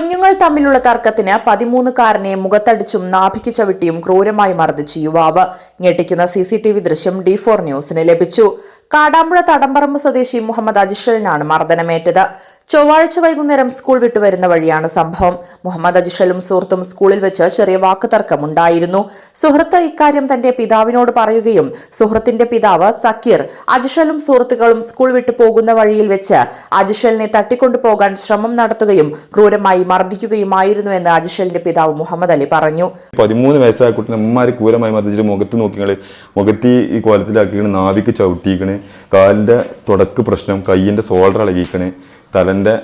കുഞ്ഞുങ്ങൾ തമ്മിലുള്ള തർക്കത്തിന് പതിമൂന്നുകാരനെ മുഖത്തടിച്ചും നാഭിക്ക് ചവിട്ടിയും ക്രൂരമായി മർദ്ദിച്ച് യുവാവ്. ഞെട്ടിക്കുന്ന സി സി ടി വി ദൃശ്യം ഡി ഫോർ ന്യൂസിന് ലഭിച്ചു. കാടാമ്പുഴ തടമ്പറമ്പ് സ്വദേശി മുഹമ്മദ് അജിഷലിനാണ് മർദ്ദനമേറ്റത്. ചൊവ്വാഴ്ച വൈകുന്നേരം സ്കൂൾ വിട്ടുവരുന്ന വഴിയാണ് സംഭവം. മുഹമ്മദ് അജിഷലും സുഹൃത്തും സ്കൂളിൽ വെച്ച് ചെറിയ വാക്കുതർക്കമുണ്ടായിരുന്നു. സുഹൃത്ത് ഇക്കാര്യം തന്റെ പിതാവിനോട് പറയുകയും സുഹൃത്തിന്റെ പിതാവ് സക്കീർ അജിഷലും സുഹൃത്തുക്കളും സ്കൂൾ വിട്ടു പോകുന്ന വഴിയിൽ വെച്ച് അജിഷലിനെ തട്ടിക്കൊണ്ടുപോകാൻ ശ്രമം നടത്തുകയും ക്രൂരമായി മർദ്ദിക്കുകയുമായിരുന്നുവെന്ന് അജിഷലിന്റെ പിതാവ് മുഹമ്മദ് അലി പറഞ്ഞു. പതിമൂന്ന് വയസ്സായ കുട്ടിനെ അമ്മമാര് ക്രൂരമായി മർദ്ദിച്ചിട്ട് മുഖത്ത് നോക്കിങ്ങൾ മുഖത്തി ഈ കോലത്തിലാക്കിക്കണ് നാവിക്ക് ചവിട്ടിക്കണ് കാലിന്റെ തുടക്ക് പ്രശ്നം കയ്യിന്റെ സോൾഡർ ഇളകിക്കണ് തലന്റെ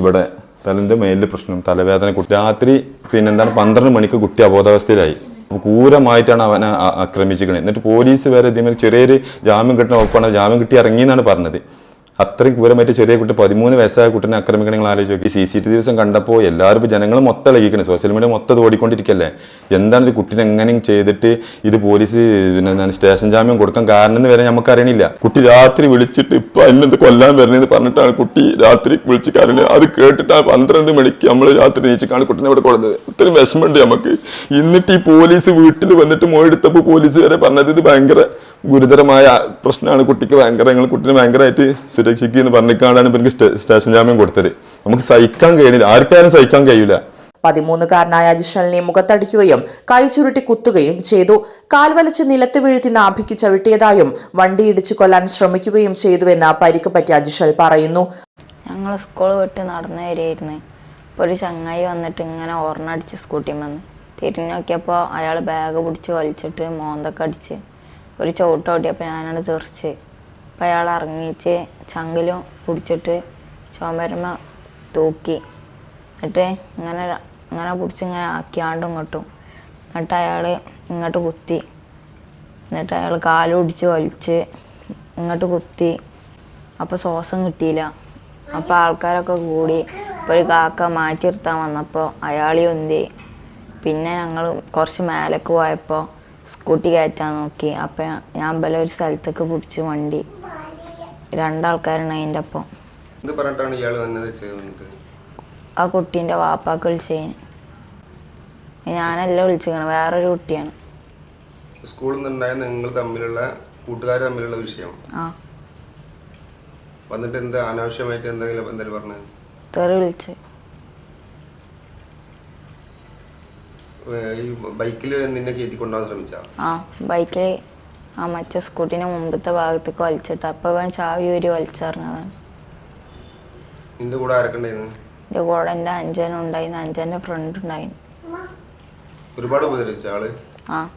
ഇവിടെ തലന്റെ മേലിന്റെ പ്രശ്നം തലവേദന കുട്ടി രാത്രി പിന്നെന്താണ് പന്ത്രണ്ട് മണിക്ക് കുട്ടി അബോധാവസ്ഥയിലായി. ക്രൂരമായിട്ടാണ് അവനെ ആക്രമിച്ചിരിക്കുന്നത് എന്നിട്ട് പോലീസ് വരെ ഇതേമാതിരി ചെറിയൊരു ജാമ്യം കിട്ടണ ഉറപ്പാണ് ജാമ്യം കിട്ടി ഇറങ്ങി എന്നാണ് പറഞ്ഞത്. അത്രയും ക്രൂരമായിട്ട് ചെറിയ കുട്ടി പതിമൂന്ന് വയസ്സായ കുട്ടിനെ ആക്രമിക്കണം നിങ്ങൾ ആലോചിച്ച് നോക്കി. സി സി ടി ദിവസം കണ്ടപ്പോൾ എല്ലാവരും ഇപ്പോൾ ജനങ്ങൾ മൊത്തം ഇളകിക്കണം സോഷ്യൽ മീഡിയ മൊത്തം ഓടിക്കൊണ്ടിരിക്കല്ലേ? എന്താണ് ഒരു കുട്ടീനെ എങ്ങനെയും ചെയ്തിട്ട് ഇത് പോലീസ് പിന്നെ സ്റ്റേഷൻ ജാമ്യം കൊടുക്കാൻ കാരണം എന്ന് വരെ നമുക്ക് അറിയണില്ല. കുട്ടി രാത്രി വിളിച്ചിട്ട് ഇപ്പൊ എന്നത് കൊല്ലാൻ വരണെന്ന് പറഞ്ഞിട്ടാണ് കുട്ടി രാത്രി വിളിച്ച് കരഞ്ഞത് അത് കേട്ടിട്ട് പന്ത്രണ്ട് മണിക്ക് നമ്മൾ രാത്രി നീച്ചിക്കാണ് കുട്ടീനെ ഇവിടെ കൊടുത്തത് ഇത്രയും വിഷമമുണ്ട് നമുക്ക്. എന്നിട്ട് ഈ പോലീസ് വീട്ടിൽ വന്നിട്ട് മോയെടുത്തപ്പോൾ പോലീസ് വരെ പറഞ്ഞത് ഇത് ഭയങ്കര ഗുരുതരമായ പ്രശ്നമാണ്. കുട്ടിക്ക് ഭയങ്കര ഞങ്ങൾ കുട്ടിനെ ഭയങ്കരമായിട്ട് സുരക്ഷിക്കുക എന്ന് പറഞ്ഞിട്ടാണ് ഇപ്പൊ എനിക്ക് സ്റ്റേഷൻ ജാമ്യം കൊടുത്തത്. നമുക്ക് സഹിക്കാൻ കഴിയുന്നില്ല. ആർക്കാരും സഹിക്കാൻ കഴിയില്ല പതിമൂന്നുകാരനായ അജിഷലിനെ മുഖത്തടിക്കുകയും കൈ ചുരുട്ടി കുത്തുകയും ചെയ്തു. കാൽവലിച്ച് നിലത്ത് വീഴ്ത്തി നാഭിക്ക് ചവിട്ടിയതായും വണ്ടി ഇടിച്ചു കൊല്ലാൻ ശ്രമിക്കുകയും ചെയ്തുവെന്ന് പരിക്ക് പറ്റിയ അജിഷൽ പറയുന്നു. ഞങ്ങൾ സ്കൂൾ വിട്ട് നടന്നു വരികയായിരുന്നു അപ്പോൾ ഒരു ചങ്ങായി വന്നിട്ട് ഇങ്ങനെ ഓർണടിച്ച് സ്കൂട്ടി വന്ന് തിരിഞ്ഞു നോക്കിയപ്പോൾ അയാൾ ബാഗ് പിടിച്ച് വലിച്ചിട്ട് മോന്തൊക്കെ അടിച്ച് ഒരു ചവിട്ട് ഓടിയപ്പോൾ ഞാനത് തെറിച്ച് അപ്പം അയാൾ ഇറങ്ങിയിട്ട് ചങ്കിലും പിടിച്ചിട്ട് ചോമരമ തൂക്കി. എന്നിട്ട് ഇങ്ങനെ ഇങ്ങനെ പിടിച്ച് ഇങ്ങനെ ആക്കിയാണ്ടും ഇങ്ങോട്ടും. എന്നിട്ട് അയാൾ ഇങ്ങോട്ട് കുത്തി. എന്നിട്ട് അയാൾ കാൽ പിടിച്ച് വലിച്ച് ഇങ്ങോട്ട് കുത്തി. അപ്പോൾ ശ്വാസം കിട്ടിയില്ല. അപ്പോൾ ആൾക്കാരൊക്കെ കൂടി ഒരു കാക്ക മാറ്റി നിർത്താൻ വന്നപ്പോൾ അയാളി ഒന്തി പിന്നെ ഞങ്ങൾ കുറച്ച് മേലേക്ക് പോയപ്പോൾ സ്കൂട്ടി കയറ്റാൻ നോക്കി. അപ്പം ഞാൻ ബല ഒരു സ്ഥലത്തേക്ക് പിടിച്ച് വണ്ടി. രണ്ടാൾക്കാരാണ് അതിന്റെ ഒപ്പം. ആ കുട്ടീന്റെ വാപ്പാക്ക് വിളിച്ചതിന് ഞാനല്ല വിളിച്ചിരിക്കണം വേറൊരു കുട്ടിയാണ്. സ്കൂളിൽ നിന്നുണ്ടായ നിങ്ങൾ തമ്മിലുള്ള കൂട്ടുകാർ തമ്മിലുള്ള വിഷയം. ആ. വന്നിട്ട് എന്താ അനാവശ്യമായിട്ട് എന്തെങ്കിലും എന്തെങ്കിലും പറഞ്ഞത്? തെറി വിളിച്ച്. ഈ ബൈക്കിൽ നിന്നെ കയറ്റി കൊണ്ടുപോകാൻ ശ്രമിച്ചാ? ആ ബൈക്കിൽ ആ മറ്റേ സ്കൂട്ടിന്റെ മുമ്പത്തെ ഭാഗത്തേക്ക് വലിച്ചിട്ട്. അപ്പോൾ അവൻ ചാവി ഒരു വലിച്ചെറിഞ്ഞതാണ്. നിന്റെ കൂടെ ആരൊക്കെ ഉണ്ടായിരുന്നു? എന്റെ കൂടെ എന്റെ അഞ്ചനും ഉണ്ടായിരുന്നു. അഞ്ചന്റെ ഫ്രണ്ട് ഉണ്ടായിരുന്നു. ഒരുപാട് ഉപദ്രവിച്ച ആൾ? ആ.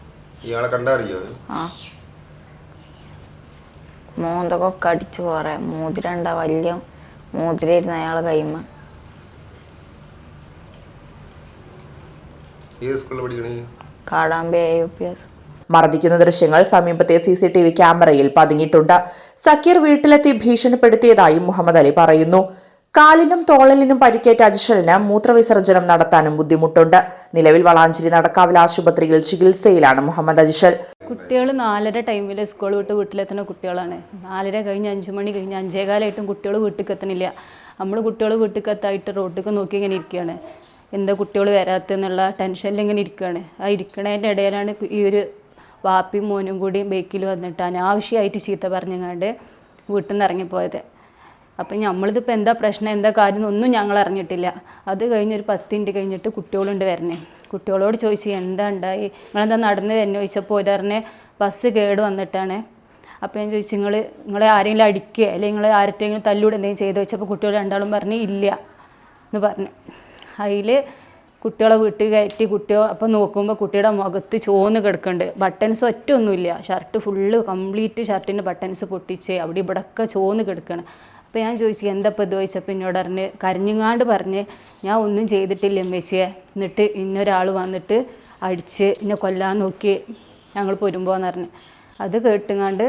ഇയാളെ കണ്ടറിയോ ആ. മോന്തൊക്കെ അടിച്ച് കുറേ മോതിരണ്ട വലിയ മോതിരായിരുന്നു അയാളെ കൈമ ഏത് സ്കൂളിൽ പഠിക്കണേ? കാടാമ്പേ എ യു പി എസ്. മർദ്ദിക്കുന്ന ദൃശ്യങ്ങൾ സമീപത്തെ സി സി ടി വി ക്യാമറയിൽ പതുങ്ങിയിട്ടുണ്ട്. സക്കീർ വീട്ടിലെത്തി ഭീഷണിപ്പെടുത്തിയതായും മുഹമ്മദ് അലി പറയുന്നു. കാലിനും തോളലിനും പരിക്കേറ്റ അജിഷലിന് മൂത്രവിസർജനം നടത്താനും ബുദ്ധിമുട്ടുണ്ട്. നിലവിൽ വളാഞ്ചേരി നടക്കാവിൽ ആശുപത്രിയിൽ ചികിത്സയിലാണ് മുഹമ്മദ് അജിഷൽ. കുട്ടികൾ നാലര ടൈമിൽ സ്കൂൾ വിട്ട് വീട്ടിലെത്തുന്ന കുട്ടികളാണ്. നാലര കഴിഞ്ഞ് അഞ്ച് മണി കഴിഞ്ഞ് അഞ്ചേകാലായിട്ടും കുട്ടികൾ വീട്ടിൽ എത്തണില്ല നമ്മൾ കുട്ടികൾ വീട്ടിൽ എത്തായിട്ട് റോട്ടിലേക്ക് നോക്കി ഇങ്ങനെ ഇരിക്കുകയാണ്. എന്താ കുട്ടികൾ വരാത്തെന്നുള്ള ടെൻഷനിൽ ഇങ്ങനെ ഇരിക്കുകയാണ് ആ ഇരിക്കണതിന്റെ ഇടയിലാണ് ഈ ഒരു വാപ്പിയും മോനും കൂടി ബൈക്കിൽ വന്നിട്ട് അനാവശ്യമായിട്ട് ചീത്ത പറഞ്ഞങ്ങാണ്ട് വീട്ടിൽ നിന്ന് ഇറങ്ങിപ്പോയത്. അപ്പം നമ്മളിതിപ്പോൾ എന്താ പ്രശ്നം എന്താ കാര്യം ഒന്നും ഞങ്ങൾ അറിഞ്ഞിട്ടില്ല. അത് കഴിഞ്ഞൊരു പത്ത് മിനിറ്റ് കഴിഞ്ഞിട്ട് കുട്ടികളുണ്ട് വരണേ. കുട്ടികളോട് ചോദിച്ച് എന്താ ഉണ്ടായി? നിങ്ങളെന്താ നടന്ന് തന്നെ ചോദിച്ചപ്പോൾ ഒരു ബസ് കേട് വന്നിട്ടാണ്. അപ്പോൾ ഞാൻ ചോദിച്ചു നിങ്ങൾ നിങ്ങളെ ആരെങ്കിലും അടിക്കുക അല്ലെങ്കിൽ നിങ്ങൾ ആരെങ്കിലും തല്ലൂടെ എന്തെങ്കിലും ചെയ്ത് വെച്ചപ്പോൾ കുട്ടികൾ രണ്ടാളും പറഞ്ഞ് ഇല്ല എന്ന് പറഞ്ഞു. അതിൽ കുട്ടികളെ വീട്ടിൽ കയറ്റി കുട്ടിയോ അപ്പം നോക്കുമ്പോൾ കുട്ടിയുടെ മുഖത്ത് ചോന്ന് കിടക്കുന്നുണ്ട്. ബട്ടൻസ് ഒറ്റ ഒന്നുമില്ല ഷർട്ട് ഫുള്ള് കംപ്ലീറ്റ് ഷർട്ടിന്റെ ബട്ടൻസ് പൊട്ടിച്ച് അവിടെ ഇവിടെയൊക്കെ ചോന്ന് കിടക്കണം. അപ്പോൾ ഞാൻ ചോദിച്ചു എന്താ ഇപ്പോൾ ഇത്? ചോദിച്ചപ്പോൾ എന്നോട് പറഞ്ഞ് കരഞ്ഞുങ്ങാണ്ട് പറഞ്ഞ് ഞാൻ ഒന്നും ചെയ്തിട്ടില്ല അമ്മച്ചിയെ എന്നിട്ട് ഇന്നൊരാൾ വന്നിട്ട് അടിച്ച് എന്നെ കൊല്ലാൻ നോക്കി. ഞങ്ങൾ പൊരുമ്പോന്ന് പറഞ്ഞ്. അത് കേട്ടുങ്ങാണ്ട്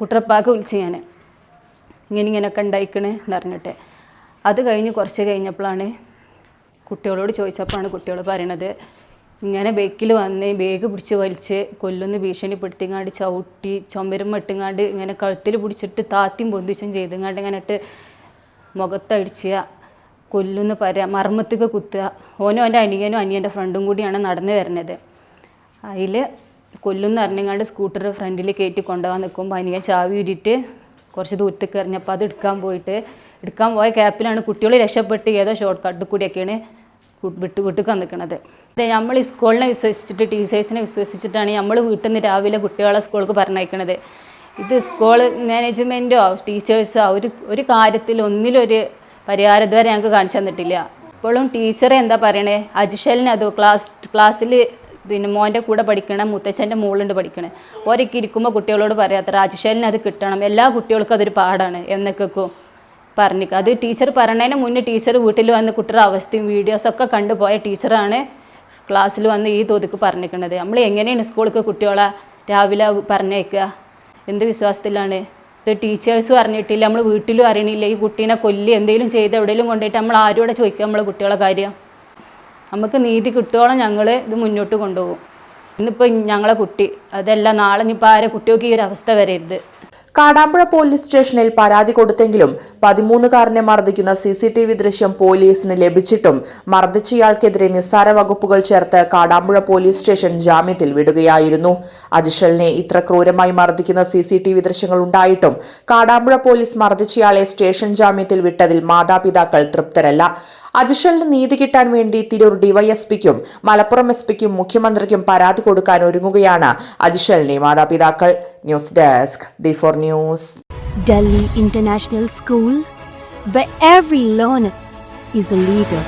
കുട്ടറപ്പാക്ക് വിളിച്ച് ഞാൻ ഇങ്ങനെ ഇങ്ങനെയൊക്കെ ഉണ്ടായിക്കണേ എന്ന് പറഞ്ഞിട്ട്. അത് കഴിഞ്ഞ് കുറച്ച് കഴിഞ്ഞപ്പോഴാണ് കുട്ടികളോട് ചോദിച്ചപ്പോഴാണ് കുട്ടികൾ പറയണത്. ഇങ്ങനെ ബേക്കിൽ വന്ന് ബേഗ് പിടിച്ച് വലിച്ച് കൊല്ലൊന്ന് ഭീഷണിപ്പെടുത്തിങ്ങാണ്ട് ചവിട്ടി ചുമരും വെട്ടുങ്ങാണ്ട് ഇങ്ങനെ കഴുത്തിൽ പിടിച്ചിട്ട് താത്തിയും പൊന്തിച്ചും ചെയ്തുങ്ങാണ്ട് ഇങ്ങനെട്ട് മുഖത്തടിച്ചുക മുഖത്തടിച്ച കൊല്ലുന്ന് പറയാ മർമ്മത്തേക്ക് കുത്തുക. ഓനും എന്റെ അനിയനും അനിയന്റെ ഫ്രണ്ടും കൂടിയാണ് നടന്നു വരുന്നത്. അതിൽ കൊല്ലുന്ന് അറിഞ്ഞങ്ങാണ്ട് സ്കൂട്ടർ ഫ്രണ്ടിൽ കയറ്റി കൊണ്ടുപോകാൻ നിൽക്കുമ്പോൾ അനിയൻ ചാവി കുറച്ച് ദൂരത്തേക്ക് എറിഞ്ഞപ്പോൾ അത് എടുക്കാൻ പോയിട്ട് എടുക്കാൻ പോയ ക്യാപ്പിലാണ് കുട്ടികൾ രക്ഷപ്പെട്ട് ഏതോ ഷോർട്ട് കട്ട് കൂടിയൊക്കെയാണ് വിട്ട് വിട്ട് അതെ നമ്മൾ ഈ സ്കൂളിനെ വിശ്വസിച്ചിട്ട് ടീച്ചേഴ്സിനെ വിശ്വസിച്ചിട്ടാണ് നമ്മൾ വീട്ടിൽ നിന്ന് രാവിലെ കുട്ടികളെ സ്കൂൾക്ക് പറഞ്ഞയക്കണത്. ഇത് സ്കൂൾ മാനേജ്മെന്റോ ടീച്ചേഴ്സോ ഒരു ഒരു കാര്യത്തിൽ ഒന്നിലൊരു പരിഹാരം ഇതുവരെ ഞങ്ങൾക്ക് കാണിച്ചു തന്നിട്ടില്ല. ഇപ്പോഴും ടീച്ചർ എന്താ പറയണേ? അജിഷലിനെ അത് ക്ലാസ് ക്ലാസ്സിൽ പിന്നെ മോന്റെ കൂടെ പഠിക്കണം മുത്തച്ഛന്റെ മുകളിലുണ്ട് പഠിക്കണേ. ഒരൊക്കെ ഇരിക്കുമ്പോൾ കുട്ടികളോട് പറയാത്ര രാജശേലിന് അത് കിട്ടണം. എല്ലാ കുട്ടികൾക്കും അതൊരു പാടാണ്. എന്നൊക്കെക്കും പറഞ്ഞിക്ക. അത് ടീച്ചർ പറഞ്ഞതിന് മുന്നേ ടീച്ചർ വീട്ടിൽ വന്ന് കുട്ടിയുടെ അവസ്ഥയും വീഡിയോസൊക്കെ കണ്ടുപോയ ടീച്ചറാണ് ക്ലാസ്സിൽ വന്ന് ഈ തോതിക്ക് പറഞ്ഞിരിക്കുന്നത് നമ്മൾ എങ്ങനെയാണ് സ്കൂളിലേക്ക് കുട്ടികളെ രാവിലെ പറഞ്ഞേക്കുക എന്ത് വിശ്വാസത്തിലാണ്? ഇത് ടീച്ചേഴ്സ് പറഞ്ഞിട്ടില്ല നമ്മൾ വീട്ടിലും അറിയണില്ല. ഈ കുട്ടീനെ കൊല്ലി എന്തെങ്കിലും ചെയ്ത് എവിടെയെങ്കിലും കൊണ്ടുപോയിട്ട് നമ്മൾ ആരോടെ ചോദിക്കുക നമ്മളെ കുട്ടികളെ കാര്യം? നമുക്ക് നീതി കിട്ടുവോളം ഞങ്ങൾ ഇത് മുന്നോട്ട് കൊണ്ടുപോകും. ഇന്നിപ്പോൾ ഞങ്ങളെ കുട്ടി അതല്ല നാളെ ഇനിയിപ്പോൾ ആരെ കുട്ടികൾക്ക് ഈ ഒരു അവസ്ഥ വരരുത്. കാടാമ്പുഴ പോലീസ് സ്റ്റേഷനിൽ പരാതി കൊടുത്തെങ്കിലും പതിമൂന്നുകാരനെ മർദ്ദിക്കുന്ന സി സി ടി വി ദൃശ്യം പോലീസിന് ലഭിച്ചിട്ടും മർദ്ദിച്ചയാൾക്കെതിരെ നിസ്സാര വകുപ്പുകൾ ചേർത്ത് കാടാമ്പുഴ പോലീസ് സ്റ്റേഷൻ ജാമ്യത്തിൽ വിടുകയായിരുന്നു. അജിഷലിനെ ഇത്ര ക്രൂരമായി മർദ്ദിക്കുന്ന സി സി ടി വി ദൃശ്യങ്ങൾ ഉണ്ടായിട്ടും കാടാമ്പുഴ പോലീസ് മർദ്ദിച്ചയാളെ സ്റ്റേഷൻ ജാമ്യത്തിൽ വിട്ടതിൽ മാതാപിതാക്കൾ തൃപ്തരല്ല. അജിഷലിന് നീതി കിട്ടാൻ വേണ്ടി തിരൂർ ഡിവൈഎസ്പിക്കും മലപ്പുറം എസ് പിക്കും മുഖ്യമന്ത്രിക്കും പരാതി കൊടുക്കാൻ ഒരുങ്ങുകയാണ് അജിഷലിനെ മാതാപിതാക്കൾ news desk D four news Delhi international school where every learner is a leader.